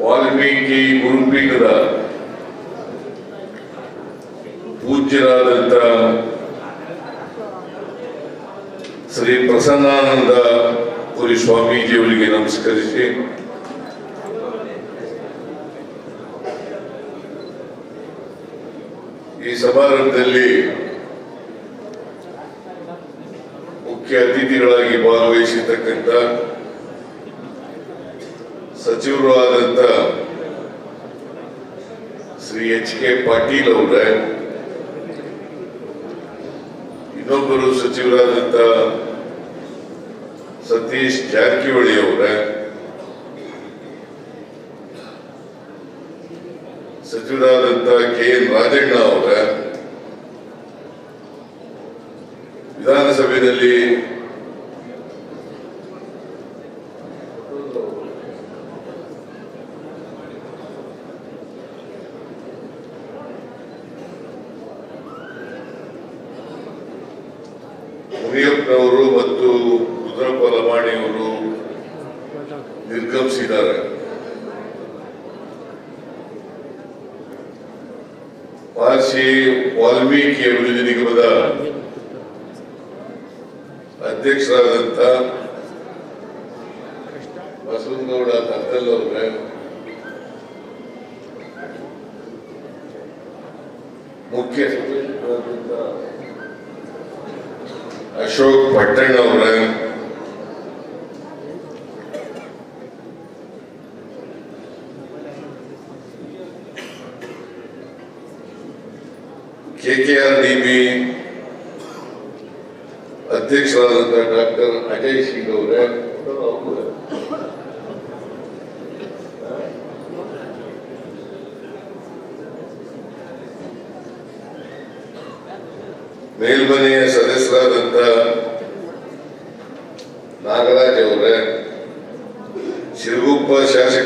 ವಾಲ್ಮೀಕಿ ಗುರುಪೀಠದ ಪೂಜ್ಯರಾದಂಥ ಶ್ರೀ ಪ್ರಸನ್ನಾನಂದ ಪುರಿ ಸ್ವಾಮೀಜಿಯವರಿಗೆ ನಮಸ್ಕರಿಸಿ. ಈ ಸಮಾರಂಭದಲ್ಲಿ ಮುಖ್ಯ ಅತಿಥಿಗಳಾಗಿ ಭಾಗವಹಿಸಿರ್ತಕ್ಕಂಥ ಸಚಿವರು ಆದಂತ ಶ್ರೀ ಎಚ್ ಕೆ ಪಾಟೀಲ್ ಅವರೇ, ಇನ್ನೊಬ್ಬರು ಸಚಿವರಾದಂತ ಸತೀಶ್ ಜಾರಕಿಹೊಳಿ ಅವರೇ, ಸಚಿವರಾದಂತ ಕೆ ಎನ್ ರಾಜಣ್ಣ ಅವರೇ, ವಿಧಾನಸಭೆಯಲ್ಲಿ ನಿರ್ಗಮಿಸಿದ್ದಾರೆ. ಮಹರ್ಷಿ ವಾಲ್ಮೀಕಿ ಅಭಿವೃದ್ಧಿ ನಿಗಮದ ಅಧ್ಯಕ್ಷರಾದಂತ ಬಸವನಗೌಡ ಕತ್ತಲ್ ಅವರೇ ಮುಖ್ಯ ಸಚಿವರಾದಂತ ಅಶೋಕ್ ಪಟ್ಟಣ್ ಅಧ್ಯಕ್ಷರಾದಂಥ ಡಾಕ್ಟರ್ ಅಜಯ್ ಸಿಂಗ್ ಅವರೇ ಮೇಲ್ಮನೆಯ ಸದಸ್ಯರಾದಂಥ ನಾಗರಾಜ್ ಅವರೇ ಶಿರಗುಪ್ಪ ಶಾಸಕರಾದಂಥ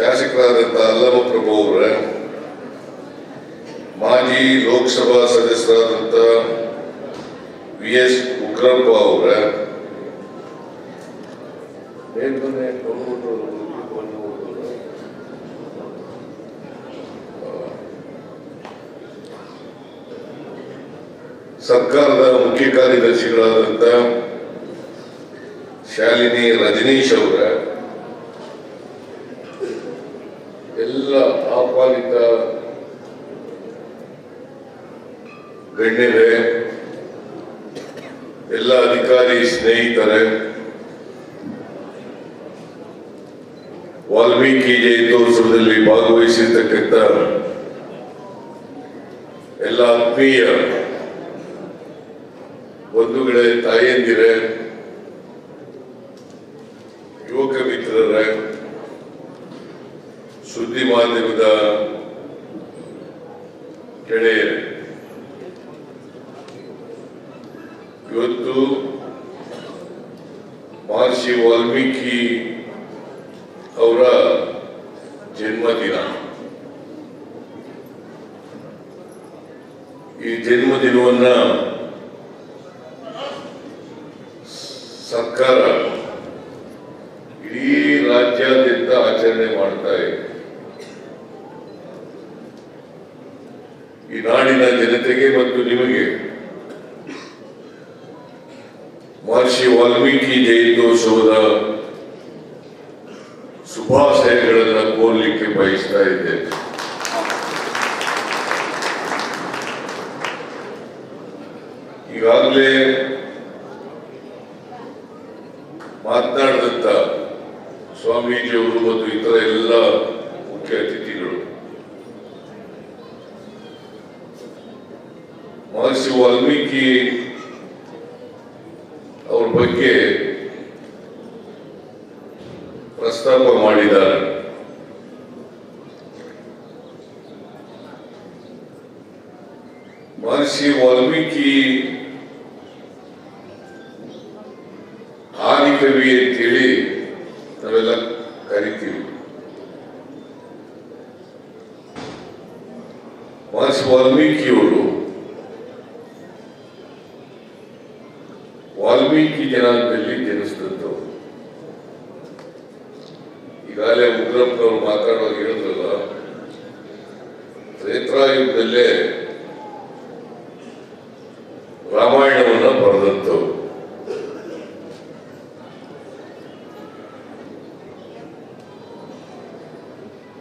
ಶಾಸಕರಾದಂಥ ಅಲ್ಲಮಪ್ರಭು ಅವರೇ ಮಾಜಿ ಲೋಕಸಭಾ ಸದಸ್ಯರಾದಂಥ ವಿ ಎಸ್ ಉಗ್ರಪ್ಪ ಅವರೇ ಸರ್ಕಾರದ ಮುಖ್ಯ ಕಾರ್ಯದರ್ಶಿಗಳಾದಂಥ ಶಾಲಿನಿ ರಜನೀಶ್ ಅವರ ಎಲ್ಲ ಆಹ್ವಾನಿತ ಗಣ್ಯರೇ ಎಲ್ಲ ಅಧಿಕಾರಿ ಸ್ನೇಹಿತರೇ ವಾಲ್ಮೀಕಿ ಜಯಂತ್ಯೋತ್ಸವದಲ್ಲಿ ಭಾಗವಹಿಸಿರ್ತಕ್ಕಂಥ ಎಲ್ಲ ಆತ್ಮೀಯ ಬಂಧುಗಳೇ ತಾಯಂದಿರೇ ಸುದ್ದಿ ಮಾಧ್ಯಮದ ಗೆಳೆಯರೇ, ಇವತ್ತು ಮಹರ್ಷಿ ವಾಲ್ಮೀಕಿ ಅವರ ಜನ್ಮದಿನ. ಈ ಜನ್ಮದಿನವನ್ನ ಸರ್ಕಾರ ಇಡೀ ರಾಜ್ಯಾದ್ಯಂತ ಆಚರಣೆ ಮಾಡ್ತಾ ಇದೆ. ಈ ನಾಡಿನ ಜನತೆಗೆ ಮತ್ತು ನಿಮಗೆ. ಮಹರ್ಷಿ ವಾಲ್ಮೀಕಿ ಜಯಂತೋತ್ಸವದ ಶುಭಾಶಯಗಳನ್ನು ಕೋರ್ಲಿಕ್ಕೆ ಬಯಸ್ತಾ ಇದ್ದೇನೆ. ಈಗಾಗಲೇ ಮಾತನಾಡಿದಂತ ಸ್ವಾಮೀಜಿಯವರು ಮತ್ತು ಇತರ ಎಲ್ಲ ಮುಖ್ಯ ಅತಿಥಿಗಳು ಮಹರ್ಷಿ ವಾಲ್ಮೀಕಿ ಅವ್ರ ಬಗ್ಗೆ ಪ್ರಸ್ತಾಪ ಮಾಡಿದ್ದಾರೆ. ಮಹರ್ಷಿ ವಾಲ್ಮೀಕಿ ಆದಿಕವಿ ಅಂತೇಳಿ ನಾವೆಲ್ಲ ಕರಿತೀವಿ. ವಾಲ್ಮೀಕಿಯವರು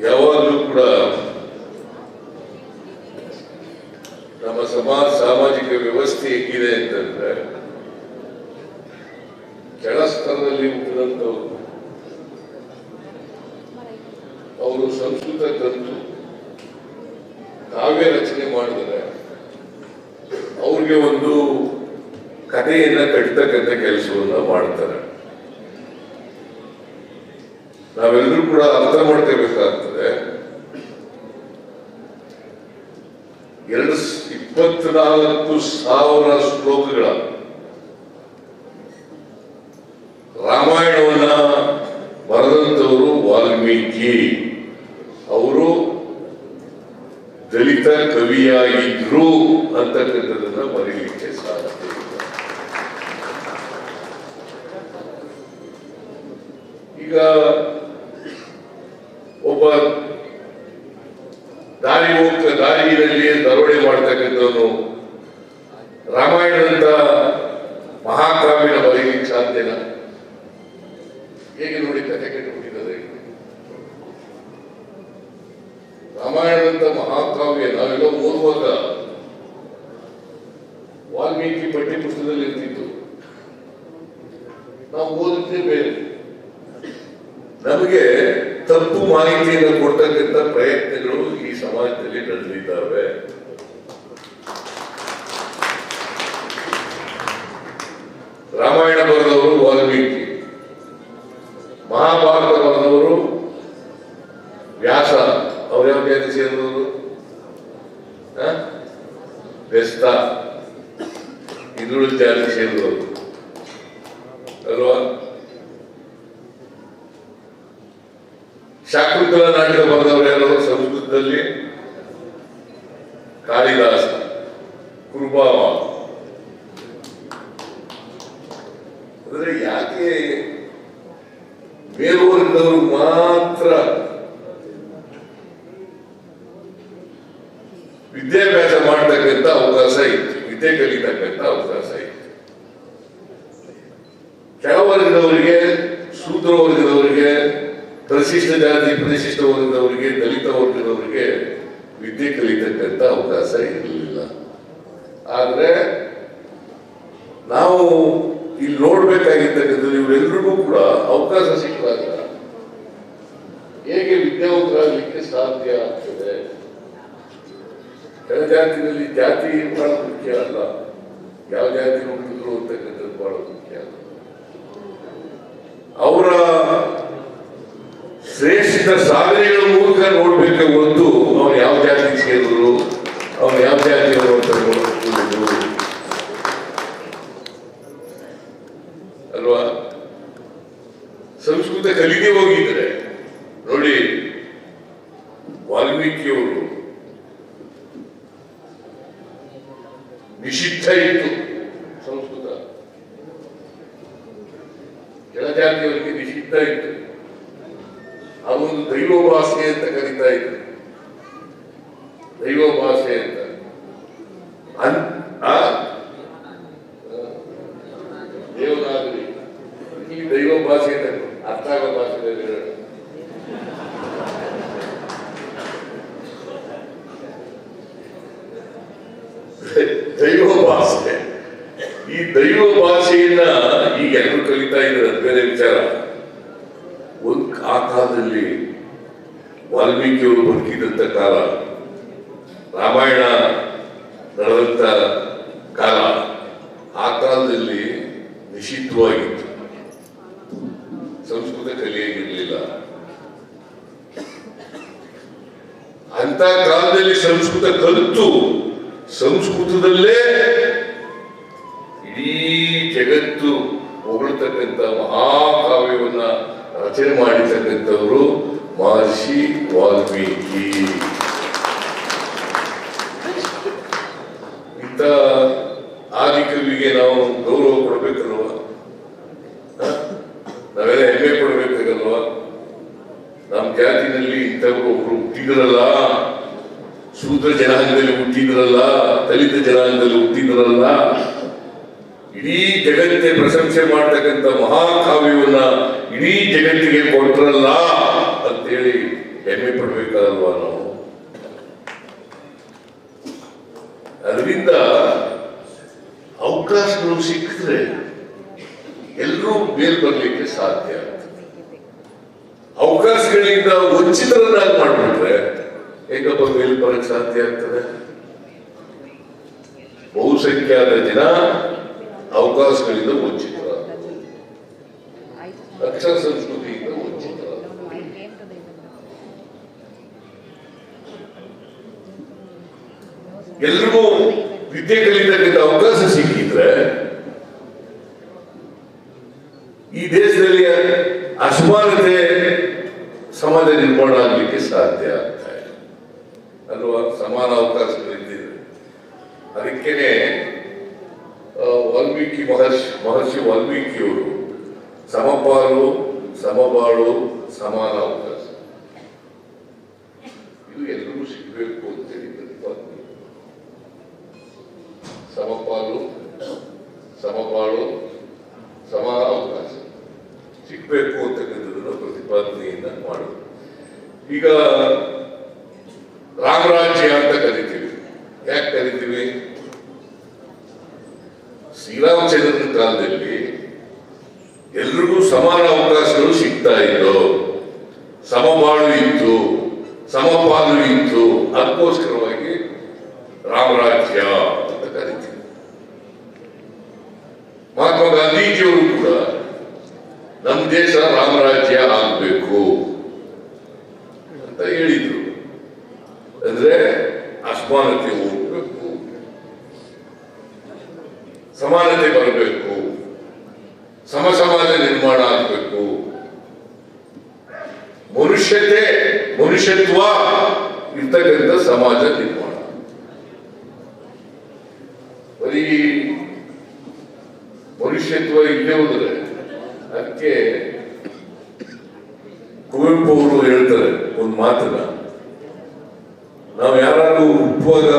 ಯಾವಾಗಲೂ ಕೂಡ ನಮ್ಮ ಸಮಾಜ ಸಾಮಾಜಿಕ ವ್ಯವಸ್ಥೆ ಹೇಗಿದೆ ಅಂತಂದ್ರೆ ಕೂಡ ಅರ್ಥ ಮಾಡ್ಕೋಬೇಕಾಗ್ತದೆ. ಎರಡು ಇಪ್ಪತ್ನಾಲ್ಕು ಸಾವಿರ ಶ್ಲೋಕಗಳ ರಾಮಾಯಣವನ್ನ ಬರೆದಂಥವರು ವಾಲ್ಮೀಕಿ ಅವರು ದಲಿತ ಕವಿಯಾಗಿದ್ರು ಅಂತಕ್ಕಂಥದ್ದನ್ನ ಮರೀಲಿಕ್ಕೆ ಸಾಧ್ಯ ಇಲ್ಲ ಈಗ ಒಬ್ಬ ದಾರಿ ಹೋಗ್ತಾ ದಾರಿಯಲ್ಲಿ ದರೋಡೆ ಮಾಡ್ತಕ್ಕಂಥವನು ರಾಮಾಯಣದಂತ ಮಹಾಕಾವ್ಯನ ಬರೀಲಿಕ್ಕೆ ಸಾಧ್ಯನಾ ಹೇಗೆ ನೋಡಿ ಕಥೆ ಕೆಟ್ಟುಬಿಟ್ಟಿದ್ದಾರೆ ರಾಮಾಯಣದಂತ ಮಹಾಕಾವ್ಯ ನಾವೆಲ್ಲ ಓದುವಾಗ ವಾಲ್ಮೀಕಿ ಪಠ್ಯ ಪುಸ್ತಕದಲ್ಲಿ ಇರ್ತಿತ್ತು ನಾವು ಓದಿದ್ದೇ ಬೇರೆ ನಮಗೆ ತಪ್ಪು ಮಾಹಿತಿಯನ್ನು ಕೊಡ್ತಕ್ಕಂಥ ಪ್ರಯತ್ನಗಳು ಈ ಸಮಾಜದಲ್ಲಿ ನಡೆದಿದ್ದಾವೆ ರಾಮಾಯಣ ಬರೆದವರು ವಾಲ್ಮೀಕಿ ಮಹಾಭಾರತ ಬರೆದವರು ವ್ಯಾಸ ಅವ್ರು ಯಾವ ಜಾತಿ ಸೇರಿದವರು ಆ? ವ್ಯಸ್ತ ಹಿಂದುಳಿದ ಜಾತಿ ಸೇರಿದವರು ಅಲ್ವಾ ಶಾಕುಂತಲ ನಾಟಕ ಬರೆದವರು ಯಾರು? ಸಂಸ್ಕೃತದಲ್ಲಿ ಕಾಳಿದಾಸ ಕೃಪಾವ ಅಂದ್ರೆ ಯಾಕೆ ಮೇಲ್ವರ್ಗದವರು ಮಾತ್ರ ವಿದ್ಯಾಭ್ಯಾಸ ಮಾಡತಕ್ಕಂಥ ಅವಕಾಶ ಇತ್ತು ವಿದ್ಯೆ ಕಲಿತಕ್ಕಂಥ ಅವಕಾಶ ಇತ್ತು ಕೆಳವರ್ಗದವರಿಗೆ ಶೂದ್ರ ವರ್ಗದವರಿಗೆ ಪರಿಶಿಷ್ಟ ಜಾತಿ ಪರಿಶಿಷ್ಟ ವರ್ಗದವರಿಗೆ ದಲಿತ ವರ್ಗದವರಿಗೆ ವಿದ್ಯೆ ಕಲಿತಕ್ಕಂಥ ಅವಕಾಶ ಇರಲಿಲ್ಲ. ಆದ್ರೆ ನಾವು ಇಲ್ಲಿ ನೋಡ್ಬೇಕಾಗಿರ್ತಕ್ಕಂಥದ್ದು ಇವರೆಲ್ಲರಿಗೂ ಕೂಡ ಅವಕಾಶ ಸಿಕ್ಕಿದಾಗ ಹೇಗೆ ವಿದ್ಯಾವಂತರಾಗಲಿಕ್ಕೆ ಸಾಧ್ಯ ಆಗ್ತದೆ? ಕೆಳಜಾತಿನಲ್ಲಿ ಜಾತಿ ಬಹಳ ಮುಖ್ಯ ಅಲ್ಲ. ಯಾವ ಜಾತಿ ಹುಟ್ಟಿದ್ರು ಅಂತಕ್ಕಂಥದ್ದು ಬಹಳ ಮುಖ್ಯ ಅಲ್ಲ. ಅವರ ಶ್ರೇಷ್ಠ ಸಾಧನೆಗಳ ಮೂಲಕ ನೋಡ್ಬೇಕು ಒಂದು ಅವ್ನು ಯಾವ ಜಾತಿ ಸೇರಿದ್ರು ಅವ್ನು ಯಾವ ಜಾತಿಯವರು ಅಂತ ನೋಡ್ತಿದ್ರು ಅಲ್ವಾ ಸಂಸ್ಕೃತ ಕಲಿಗೆ ಹೋಗಿದ್ರೆ ನೋಡಿ ವಾಲ್ಮೀಕಿಯವರು ನಿಷಿದ್ಧ ಇತ್ತು ಸಂಸ್ಕೃತ ಕೆಳಜಾತಿಯವರಿಗೆ ನಿಷಿದ್ಧ ಇತ್ತು ಅದೊಂದು ದೈವ ಭಾಷೆ ಅಂತ ಕರಿತಾ ಇದ್ರು. ದೈವ ಭಾಷೆ ಅಂತ. ಅನ್- ಆ? ದೇವನಾಗರಿ ಈ ದೈವ ಭಾಷೆ ಅಂತ ಅರ್ಥ ಆಗೋ ಭಾಷೆಯಲ್ಲಿ ಹೇಳೋಣ. ದೈವ ಭಾಷೆ ಈ ದೈವ ಭಾಷೆಯನ್ನ ಈಗ ಎಲ್ಲರೂ ಕಲಿತಾ ಇದ್ದಾರೆ ಅದು ಬೇರೆ ವಿಚಾರ ಒಂದು ಆ ಕಾಲದಲ್ಲಿ ವಾಲ್ಮೀಕಿಯವರು ಬದುಕಿದಂತ ಕಾಲ, ರಾಮಾಯಣ ನಡೆದಂತ ಕಾಲ, ಆ ಕಾಲದಲ್ಲಿ ನಿಷಿದ್ಧವಾಗಿತ್ತು. ಸಂಸ್ಕೃತ ಕಲಿಯಾಗಿರ್ಲಿಲ್ಲ. ಅಂತ ಕಾಲದಲ್ಲಿ ಸಂಸ್ಕೃತ ಕಲಿತು ಸಂಸ್ಕೃತದಲ್ಲೇ ಅಂತೇಳಿ ಹೆಮ್ಮೆ ಪಡ್ಬೇಕಾದಲ್ವಾ ನಾವು ಅದರಿಂದ ಅವಕಾಶಗಳು ಸಿಕ್ಕಿದ್ರೆ ಎಲ್ಲರೂ ಮೇಲ್ ಬರ್ಲಿಕ್ಕೆ ಸಾಧ್ಯ ಅವಕಾಶಗಳಿಂದ ವಂಚಿತರನ್ನಾಗಿ ಮಾಡಿಬಿಟ್ರೆ ಏಕಪ್ಪ ಮೇಲ್ ಬರಕ್ ಸಾಧ್ಯ ಆಗ್ತದೆ? ಬಹುಸಂಖ್ಯಾತ ಜನ ಅವಕಾಶಗಳಿಂದ ವಂಚಿತರ. ಎಲ್ರಿಗೂ ವಿದ್ಯೆ ಕಲಿತಕ್ಕಂಥ ಅವಕಾಶ ಸಿಕ್ಕಿದ್ರೆ ಈ ದೇಶದಲ್ಲಿ ಅಸಮಾನತೆ ಸಮಾಜ ನಿರ್ಮಾಣ ಆಗ್ಲಿಕ್ಕೆ ಸಾಧ್ಯ ಆಗ್ತಾ ಇದೆ ಅಲ್ವಾ? ಸಮಾನ ಅವಕಾಶಗಳಿದ್ದಿದೆ ಅದಕ್ಕೇನೆ ವಾಲ್ಮೀಕಿ ಮಹರ್ಷಿ ಮಹರ್ಷಿ ವಾಲ್ಮೀಕಿಯವರು ಸಮಪಾಲು, ಸಮಬಾಳು, ಸಮಾನ ಅವಕಾಶ. ಇದು ಎಲ್ಲರೂ ಸಿಗಬೇಕು ಅಂತ ಪ್ರತಿಪಾದನೆ ಸಮಪಾಲು ಸಮಬಾಳು ಸಮಾನ ಅವಕಾಶ. ಸಿಗ್ಬೇಕು ಅಂತಕ್ಕಂಥದ್ದನ್ನು ಪ್ರತಿಪಾದನೆಯನ್ನ ಮಾಡುದು. ಈಗ ರಾಮರಾಜ್ಯ ಅಂತ ಕರಿತೀವಿ. ಯಾಕೆ ಕರಿತೀವಿ? ಶ್ರೀರಾಮಚಂದ್ರನ ಕಾಲದಲ್ಲಿ ಎಲ್ರಿಗೂ ಸಮಾನ ಅವಕಾಶಗಳು ಸಿಗ್ತಾ ಇತ್ತು ಸಮಬಾಳು ಇತ್ತು, ಸಮಪಾಲು ಇತ್ತು. ಅದಕ್ಕೋಸ್ಕರವಾಗಿ ರಾಮರಾಜ್ಯ ಅಂತ ಕರಿತೀವಿ ಮಹಾತ್ಮ ಗಾಂಧೀಜಿಯವರು ಕೂಡ ನಮ್ಮ ದೇಶ ಆಗ್ಬೇಕು ಅಂತ ಹೇಳಿದ್ರು. ಅಂದ್ರೆ ಅಸಮಾನತೆ ಹೋಗ್ಬೇಕು. ಸಮಾನತೆ ಬರಬೇಕು. ಸಮ ಸಮಾಜ ನಿರ್ಮಾಣ ಆಗಬೇಕು. ಮನುಷ್ಯತೆ, ಮನುಷ್ಯತ್ವ ಇರ್ತಕ್ಕಂಥ ಸಮಾಜ ನಿರ್ಮಾಣ ಬರೀ ಮನುಷ್ಯತ್ವ ಇಲ್ಲೇ ಹೋದ್ರೆ ಅದಕ್ಕೆ ಕುವೆಂಪು ಅವರು ಮಾತನ್ನ ನಾವು ಯಾರು ಹುಟ್ಟುವಾಗ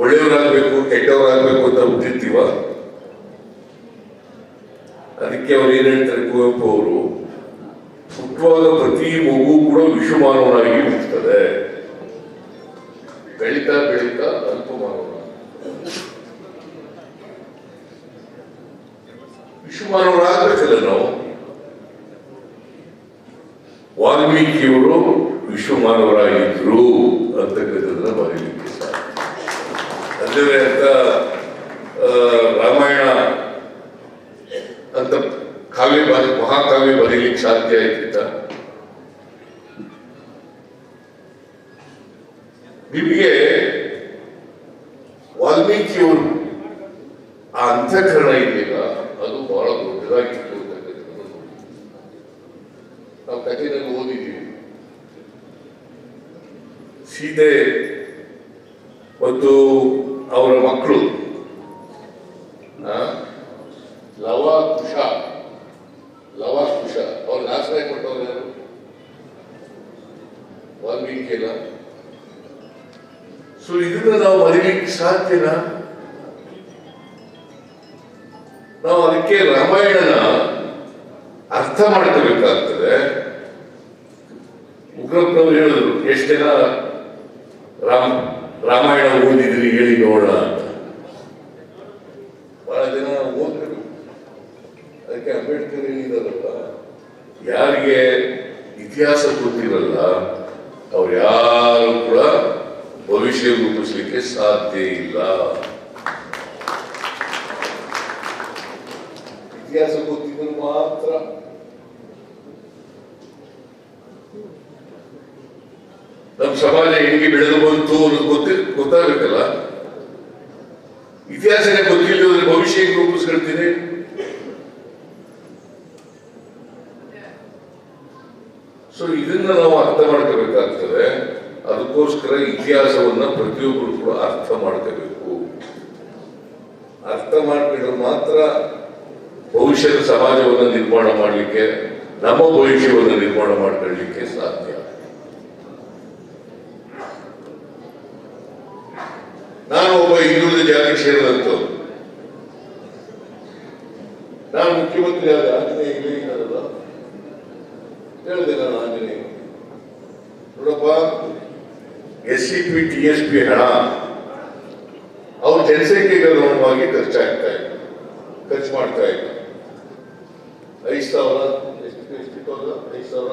ಒಳ್ಳೆಯವರಾಗಬೇಕು, ಕೆಟ್ಟವರಾಗಬೇಕು ಅಂತ ಹುಟ್ಟಿರ್ತೀವ? ಅದಕ್ಕೆ ಅವ್ರು ಏನ್ ಹೇಳ್ತಾರೆ, ಕುವೆಂಪು ಅವರು? ಹುಟ್ಟುವಾಗ ಪ್ರತಿ ಮಗು ಕೂಡ ವಿಶ್ವಮಾನವನಾಗಿ ಹುಟ್ಟುತ್ತದೆ. ಬೆಳೀತಾ ಬೆಳೀತಾ ಅಲ್ಪಮಾನವ ವಿಶ್ವಮಾನವರಾಗಬೇಕಲ್ಲ ನಾವು? ವಾಲ್ಮೀಕಿಯವರು ವಿಶ್ವಮಾನವರಾಗಿದ್ರು ಅಂತಕ್ಕಂಥದ್ದನ್ನ ಬರೀಲಿಕ್ಕೆ ಸಾಧ್ಯ. ಅಲ್ಲವೇ ಅಂತ ರಾಮಾಯಣ ಅಂತ ಕಾವ್ಯ ಬರಿ, ಮಹಾಕಾವ್ಯ ಬರೀಲಿಕ್ಕೆ ಸಾಧ್ಯ ಆಯ್ತಿತ್ತ ನಿಮಗೆ ವಾಲ್ಮೀಕಿಯವರು ಆ ಅಂತಃಕರಣ ಇದೆಯಲ್ಲ, ಅದು ಬಹಳ ದೊಡ್ಡದಾಗಿತ್ತು ಅಂತಕ್ಕಂಥದ್ದನ್ನು ನಾವು ಕಥೆನಲ್ಲಿ ಓದಿದ್ದೀವಿ ಸೀತೆ ಮತ್ತು ಅವರ ಮಕ್ಕಳು. ಲವ ಕುಶ. ಲವ ಕುಶ. ಅವ್ರ ಆಶ್ರಯ ಕೊಟ್ಟವ್ರು ಯಾರು? ವಾಲ್ಮೀಕಿ ಅಲ್ಲ ಸೊ, ಇದನ್ನ ನಾವು ಮರಿಲಿಕ್ಕೆ ಸಾಧ್ಯನಾ? ನಾವು ಅದಕ್ಕೆ ರಾಮಾಯಣನ ಅರ್ಥ ಮಾಡ್ಕೋಬೇಕಾಗ್ತದೆ. ಉಗ್ರಪ್ಪನವ್ರು ಹೇಳಿದ್ರು, ಎಷ್ಟು ರಾಮ್ ರಾಮಾಯಣ ಓದಿದ್ರಿ ಹೇಳಿ ನೋಡೋಣ ಅಂತ. ಬಹಳ ಜನ ಓದಬೇಕು ಅದಕ್ಕೆ ಅಂಬೇಡ್ಕರ್ ಹೇಳಿದಾರಲ್ಲ ಯಾರಿಗೆ ಇತಿಹಾಸ ಗೊತ್ತಿರಲ್ಲ ಅವ್ರು ಯಾರು ಕೂಡ ಭವಿಷ್ಯ ರೂಪಿಸ್ಲಿಕ್ಕೆ ಸಾಧ್ಯ ಇಲ್ಲ. ಇತಿಹಾಸ ಗೊತ್ತಿದ್ರು ಮಾತ್ರ ನಮ್ಮ ಸಮಾಜ ಹೆಂಗೆ ಬೆಳೆದು ಬಂತು ಅನ್ನೋದು ಗೊತ್ತಿ ಗೊತ್ತಾಗಬೇಕಲ್ಲ ಇತಿಹಾಸನೇ ಗೊತ್ತಿಲ್ಲದ್ರೆ ಭವಿಷ್ಯ ಹೆಂಗೆ ರೂಪಿಸ್ಕೊಳ್ತೀನಿ? ಸೊ ಇದನ್ನ ನಾವು ಅರ್ಥ ಮಾಡ್ಕೋಬೇಕಾಗ್ತದೆ. ಅದಕ್ಕೋಸ್ಕರ ಇತಿಹಾಸವನ್ನ ಪ್ರತಿಯೊಬ್ಬರು ಕೂಡ ಅರ್ಥ ಮಾಡ್ಕೋಬೇಕು. ಅರ್ಥ ಮಾಡ್ಕೊಂಡ್ರೆ ಮಾತ್ರ ಭವಿಷ್ಯದ ಸಮಾಜವನ್ನು ನಿರ್ಮಾಣ ಮಾಡಲಿಕ್ಕೆ, ನಮ್ಮ ಭವಿಷ್ಯವನ್ನು ನಿರ್ಮಾಣ ಮಾಡ್ಕೊಳ್ಳಿಕ್ಕೆ ಸಾಧ್ಯ. ನಾನು ಒಬ್ಬ ಹಿಂದುಳಿದ ಜಾತಿ ಸೇರಿದಂತವ್ರು ನಾನು ಮುಖ್ಯಮಂತ್ರಿ ಆದ ಆಂಜನೇಯ ಇಲ್ಲೇ ಇದ್ದಾರಲ್ಲ, ಹೇಳಿದೆ ನಾನು ಆಂಜನೇಯ. ನೋಡಪ್ಪ S C P T S P ಹಣ, ಅವ್ರ ಜನಸಂಖ್ಯೆಗೆ ಅನುಗುಣವಾಗಿ ಖರ್ಚಾಗ್ತಾ ಇಲ್ಲ, ಖರ್ಚು ಮಾಡ್ತಾ ಇಲ್ಲ. ಐದು ಸಾವಿರ, ಎಷ್ಟು ಎಷ್ಟು ಐದು ಸಾವಿರ?